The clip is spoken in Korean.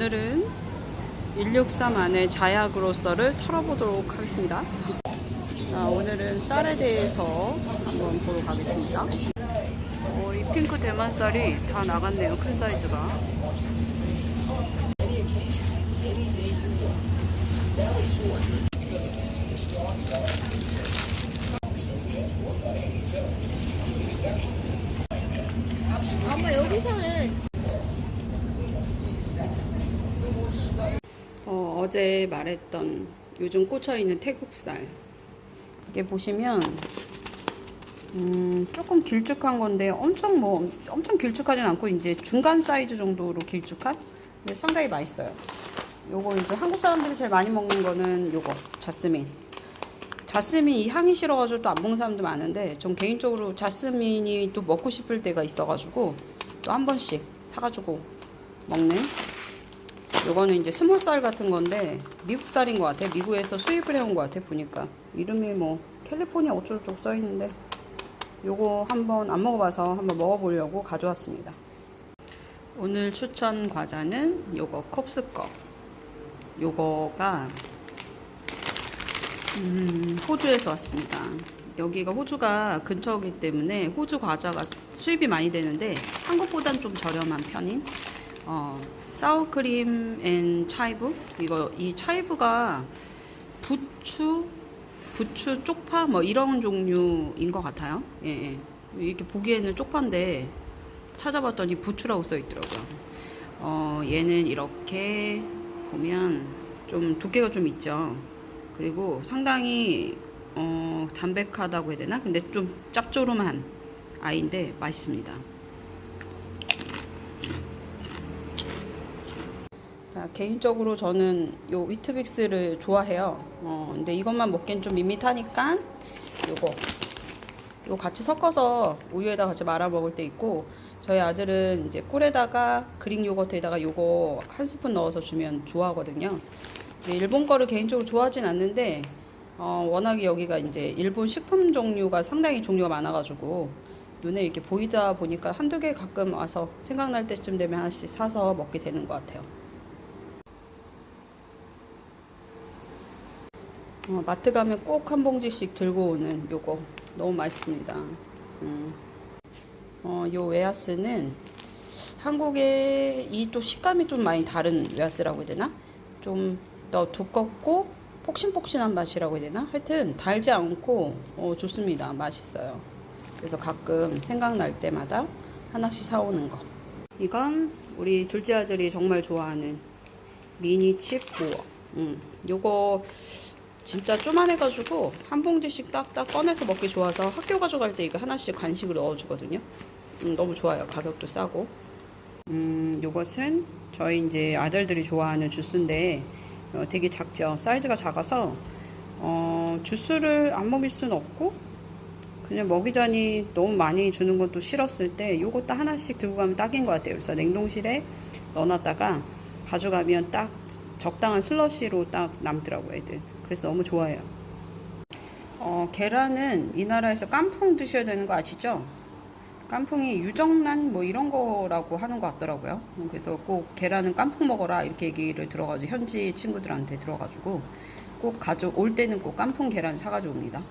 오늘은 163 안에 자야그로서를 털어보도록 하겠습니다. 자, 오늘은 쌀에 대해서 한번 보러 가겠습니다. 어, 이 핑크 대만 쌀이 다 나갔네요. 큰 사이즈가. 엄마 여기서는 어, 어제 말했던 요즘 꽂혀있는 태국쌀 이게 보시면 음, 조금 길쭉한 건데 엄청 뭐 엄청 길쭉하진 않고 이제 중간 사이즈 정도로 길쭉한? 근데 상당히 맛있어요. 요거 이제 한국 사람들이 제일 많이 먹는 거는 요거 자스민. 자스민 이 향이 싫어가지고 또 안 먹는 사람도 많은데 전 개인적으로 자스민이 또 먹고 싶을 때가 있어가지고 또 한 번씩 사가지고 먹는 요거는 이제 스몰 쌀 같은 건데 미국 쌀인 것 같아. 미국에서 수입을 해온 것 같아. 보니까 이름이 뭐 캘리포니아 어쩌고저쩌고 써 있는데 요거 한번 안 먹어봐서 한번 먹어보려고 가져왔습니다. 오늘 추천 과자는 요거 컵스 거. 요거가 음, 호주에서 왔습니다. 여기가 호주가 근처이기 때문에 호주 과자가 수입이 많이 되는데 한국보단 좀 저렴한 편인 어, 사워크림 앤 차이브 이거 이 차이브가 부추 부추 쪽파 뭐 이런 종류인 것 같아요. 예, 예. 이렇게 보기에는 쪽파인데 찾아봤더니 부추라고 써 있더라고요. 어, 얘는 이렇게 보면 좀 두께가 좀 있죠. 그리고 상당히 어, 담백하다고 해야 되나? 근데 좀 짭조름한 아이인데 맛있습니다. 개인적으로 저는 요 위트빅스를 좋아해요. 어, 근데 이것만 먹기엔 좀 밋밋하니까 요거 요거 같이 섞어서 우유에다 같이 말아 먹을 때 있고 저희 아들은 이제 꿀에다가 그릭 요거트에다가 요거 한 스푼 넣어서 주면 좋아하거든요. 일본 거를 개인적으로 좋아하진 않는데 어, 워낙에 여기가 이제 일본 식품 종류가 상당히 종류가 많아가지고 눈에 이렇게 보이다 보니까 한두 개 가끔 와서 생각날 때쯤 되면 하나씩 사서 먹게 되는 것 같아요. 어, 마트 가면 꼭 한 봉지씩 들고 오는 요거 너무 맛있습니다. 음. 어, 요 웨하스는 한국의 이 또 식감이 좀 많이 다른 웨하스라고 해야 되나? 좀 더 두껍고 폭신폭신한 맛이라고 해야 되나? 하여튼 달지 않고 어, 좋습니다. 맛있어요. 그래서 가끔 생각날 때마다 하나씩 사오는 거. 이건 우리 둘째 아들이 정말 좋아하는 미니 칩 보어. 음, 요거 진짜 쪼만해가지고 한 봉지씩 딱딱 꺼내서 먹기 좋아서 학교 가져갈 때 이거 하나씩 간식으로 넣어주거든요. 음, 너무 좋아요. 가격도 싸고. 음, 요것은 저희 이제 아들들이 좋아하는 주스인데 어, 되게 작죠. 사이즈가 작아서 어, 주스를 안 먹일 수는 없고 그냥 먹이자니 너무 많이 주는 것도 싫었을 때 요것도 하나씩 들고 가면 딱인 것 같아요. 그래서 냉동실에 넣어놨다가 가져가면 딱 적당한 슬러시로 딱 남더라고요, 애들. 그래서 너무 좋아해요. 어, 계란은 이 나라에서 깐풍 드셔야 되는 거 아시죠? 깐풍이 유정란 뭐 이런 거라고 하는 것 같더라고요. 그래서 꼭 계란은 깐풍 먹어라 이렇게 얘기를 들어가지고 현지 친구들한테 들어가지고 꼭 가져 올 때는 꼭 깐풍 계란 사가지고 옵니다.